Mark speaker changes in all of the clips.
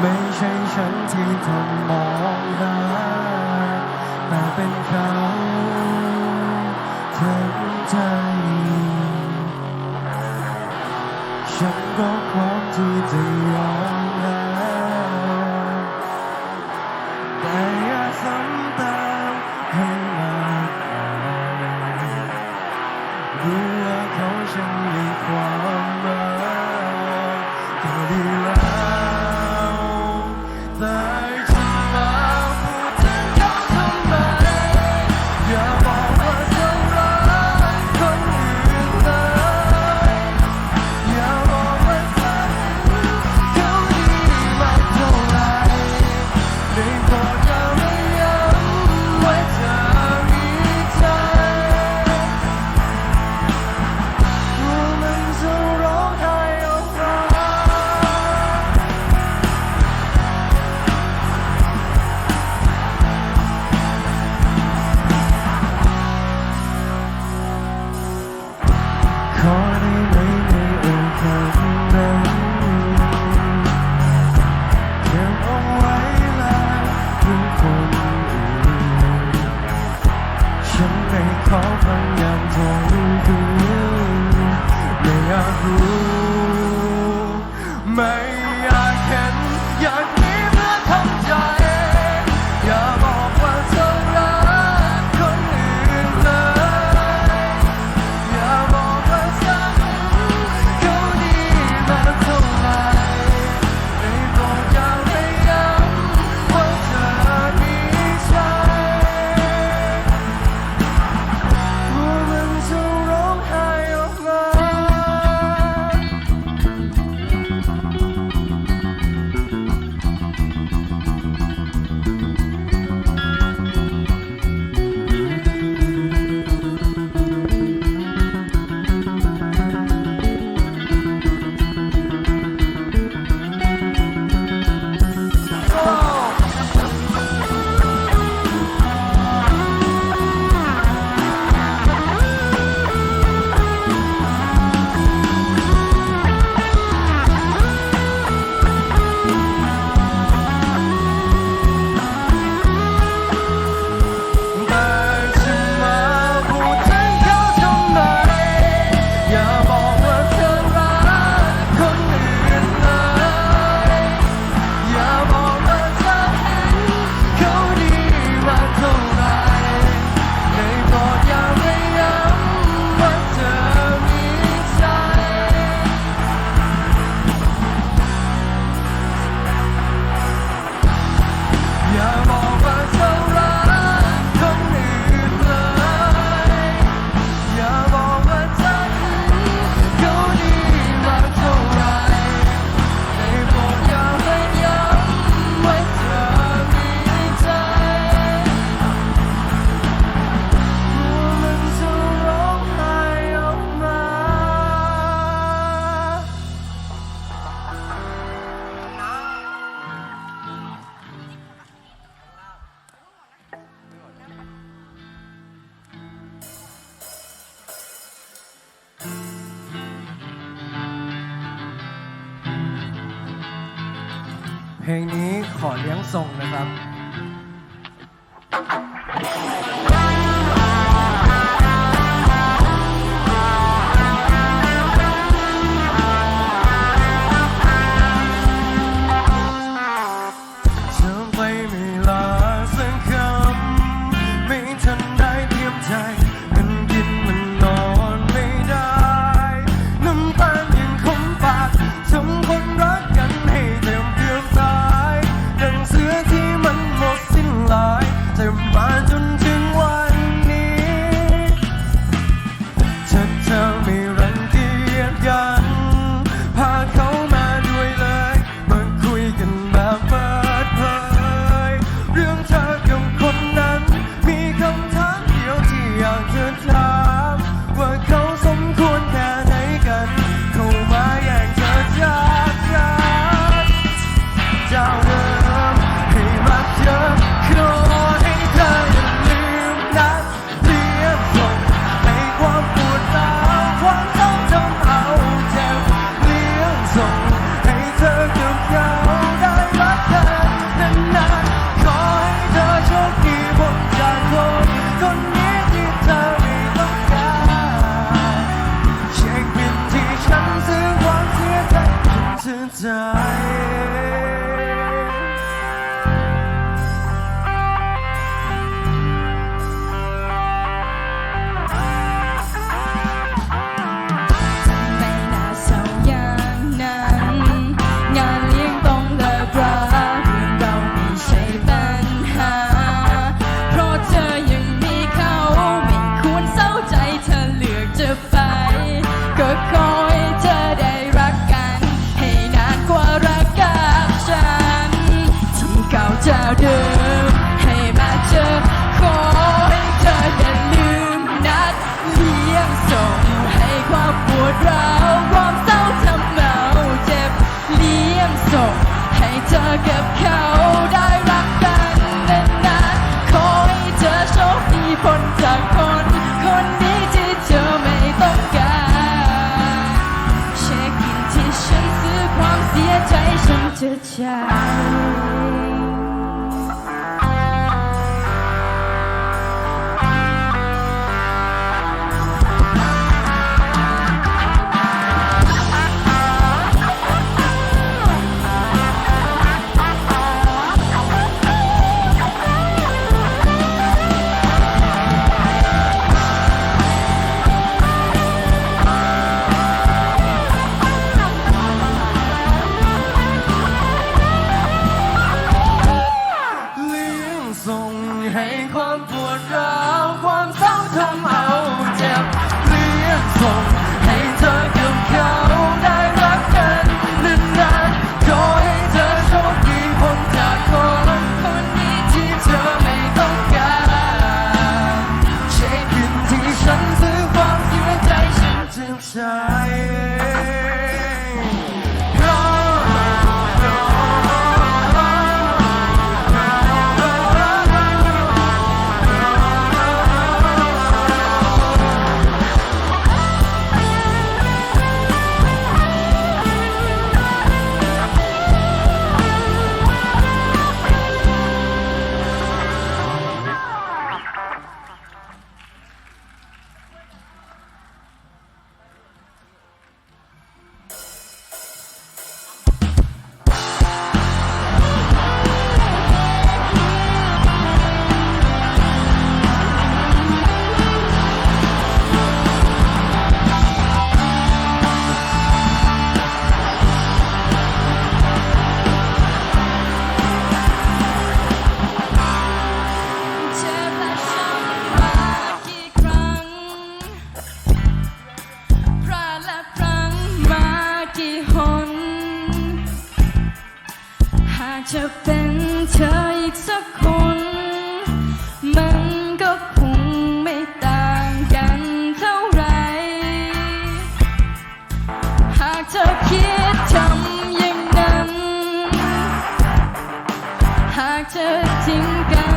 Speaker 1: ไม่ใช่ฉันที่ทำมองหาแต่เป็นเขาถึงใจ ฉันก็พร้อมที่จะยอม ยังคงคืนไม่ยากรู้ไม่ เพลงนี้ขอเลี้ยงส่งนะครับ ก็ขอใเธอได้รักกัน ให้นานกว่ารักกับฉัน ที่เก่าเจ้าเดิม ให้มาเจอขอให้เธอไดลืมนัดเลี้
Speaker 2: ยงส่งให้ความ
Speaker 3: ปวดร้าวความเศร้าทำเหาเจ็บเลี้ยงส่งให้เธอกับเขาได้รักกันนานขอให้เธอโชคดีพ้นจาก to change. tak tertinggal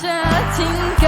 Speaker 3: 着情。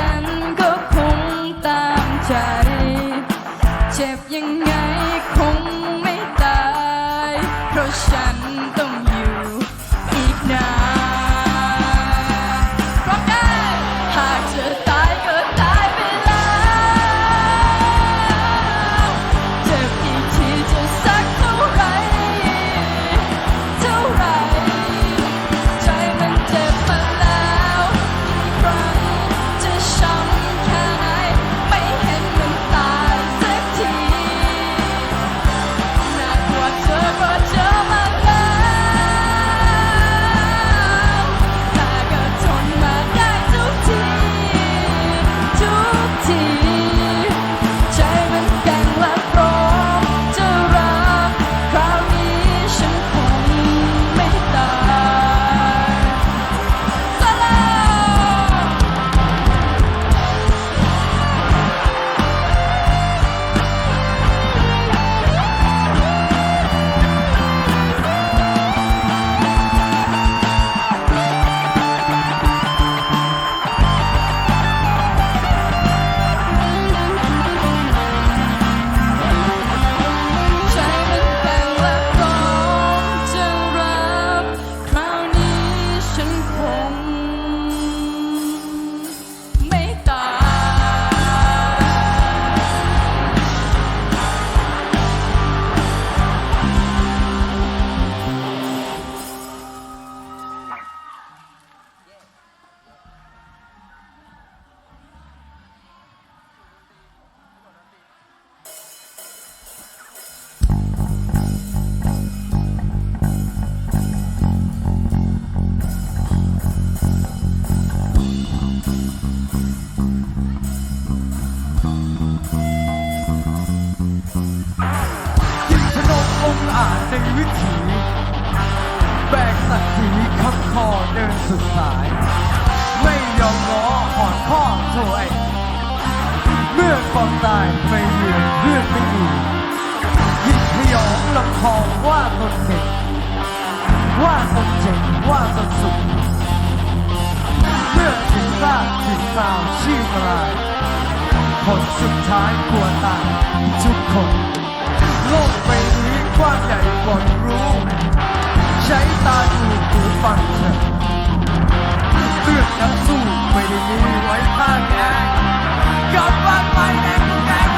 Speaker 3: กินขนมอ
Speaker 2: งอาจในวิ
Speaker 1: ถีแบกสักทีคำคอเดินสุดสาย ไม่ยอมง้อหอนข้อโถไอเมื่อความตายไม่เหลือเพื่อนไม่อยู่ยิงพยองลำคองว่าตนเก่งว่าตนเจ๋งว่าตนสุขเมื่อถึงบ้านถึงคราวชีพรายผลสุดท้ายกลัวตายทุกคน โลกใบนี้กว้างใหญ่กว่ารู้ ใช้ตาดูหูฟังเถอะเลือดนักสู้ไม่ได้มีไว้ข้างแกกลับบ้านไปแดงแดง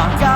Speaker 1: าใ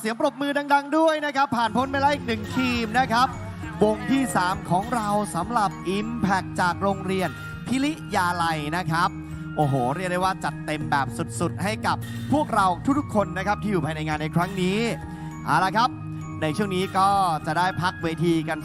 Speaker 1: เสี
Speaker 4: ยงปรบมือดัง ๆ ด้วยนะครับ ผ่านพ้นไปแล้วอีกหนึ่งทีมนะครับ วงที่ 3 ของเราสำหรับ Impact จากโรงเรียนพิริยาลัยนะครับ โอ้โห เรียกได้ว่าจัดเต็มแบบสุดๆ ให้กับพวกเราทุกๆคนนะครับที่อยู่ภายในงานในครั้งนี้เอาละครับ ในช่วงนี้ก็จะได้พักเวทีกัน